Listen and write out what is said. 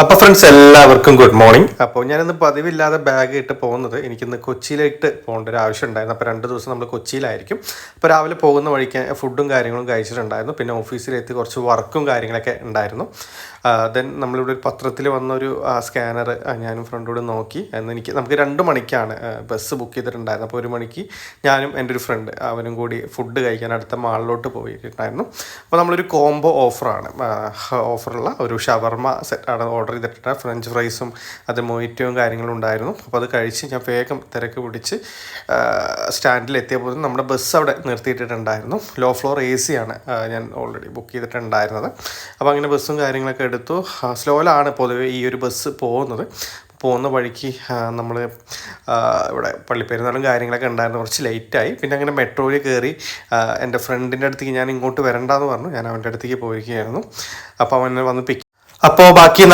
അപ്പോൾ ഫ്രണ്ട്സ് എല്ലാവർക്കും good morning അപ്പോൾ ഞാനിന്ന് പതിവില്ലാതെ ബാഗ് ഇട്ട് പോകുന്നത് എനിക്കിന്ന് കൊച്ചിയിലേക്ക് പോകേണ്ട ഒരു ആവശ്യം ഉണ്ടായിരുന്നു. അപ്പോൾ രണ്ട് ദിവസം നമ്മൾ കൊച്ചിയിലായിരിക്കും. അപ്പോൾ രാവിലെ പോകുന്ന വഴിക്ക് ഫുഡും കാര്യങ്ങളും കഴിച്ചിട്ടുണ്ടായിരുന്നു. പിന്നെ ഓഫീസിലെത്തി കുറച്ച് വർക്കും കാര്യങ്ങളൊക്കെ ഉണ്ടായിരുന്നു. ദെൻ നമ്മളിവിടെ ഒരു പത്രത്തിൽ വന്നൊരു സ്കാനർ ഞാനും ഫ്രണ്ടോട് നോക്കി. എന്ന് എനിക്ക് നമുക്ക് രണ്ട് മണിക്കാണ് ബസ് ബുക്ക് ചെയ്തിട്ടുണ്ടായിരുന്നത്. അപ്പോൾ ഒരു മണിക്ക് ഞാനും എന്റെ ഒരു ഫ്രണ്ട് അവനും കൂടി ഫുഡ് കഴിക്കാൻ അടുത്ത മാളിലോട്ട് പോയിട്ടുണ്ടായിരുന്നു. അപ്പോൾ നമ്മളൊരു കോംബോ ഓഫറാണ് ഓഫറുള്ള ഒരു ഷവർമ സെറ്റാണ് ഓർഡർ ചെയ്തിട്ടുണ്ട് ഫ്രഞ്ച് ഫ്രൈസും അത് മൊയ്റ്റവും കാര്യങ്ങളും ഉണ്ടായിരുന്നു. അപ്പോൾ അത് കഴിച്ച് ഞാൻ വേഗം തിരക്ക് പിടിച്ച് സ്റ്റാൻഡിൽ എത്തിയപ്പോൾ നമ്മുടെ ബസ് അവിടെ നിർത്തിയിട്ടിട്ടുണ്ടായിരുന്നു. ലോ ഫ്ലോർ എ സി ആണ് ഞാൻ ഓൾറെഡി ബുക്ക് ചെയ്തിട്ടുണ്ടായിരുന്നത്. അപ്പോൾ അങ്ങനെ ബസ്സും കാര്യങ്ങളൊക്കെ എടുത്തു. സ്ലോയിലാണ് പൊതുവേ ഈ ഒരു ബസ് പോകുന്നത്. പോകുന്ന വഴിക്ക് നമ്മൾ ഇവിടെ പള്ളിപ്പെരുന്നാളും കാര്യങ്ങളൊക്കെ ഉണ്ടായിരുന്നു. കുറച്ച് ലേറ്റായി. പിന്നെ അങ്ങനെ മെട്രോയിൽ കയറി എന്റെ ഫ്രണ്ടിന്റെ അടുത്തേക്ക് ഞാൻ ഇങ്ങോട്ട് വരണ്ടെന്ന് പറഞ്ഞു. ഞാൻ അവന്റെ അടുത്തേക്ക് പോയിരിക്കുകയായിരുന്നു. അപ്പോൾ അവനെ വന്ന് പിക്ക് അപ്പോൾ ബാക്കി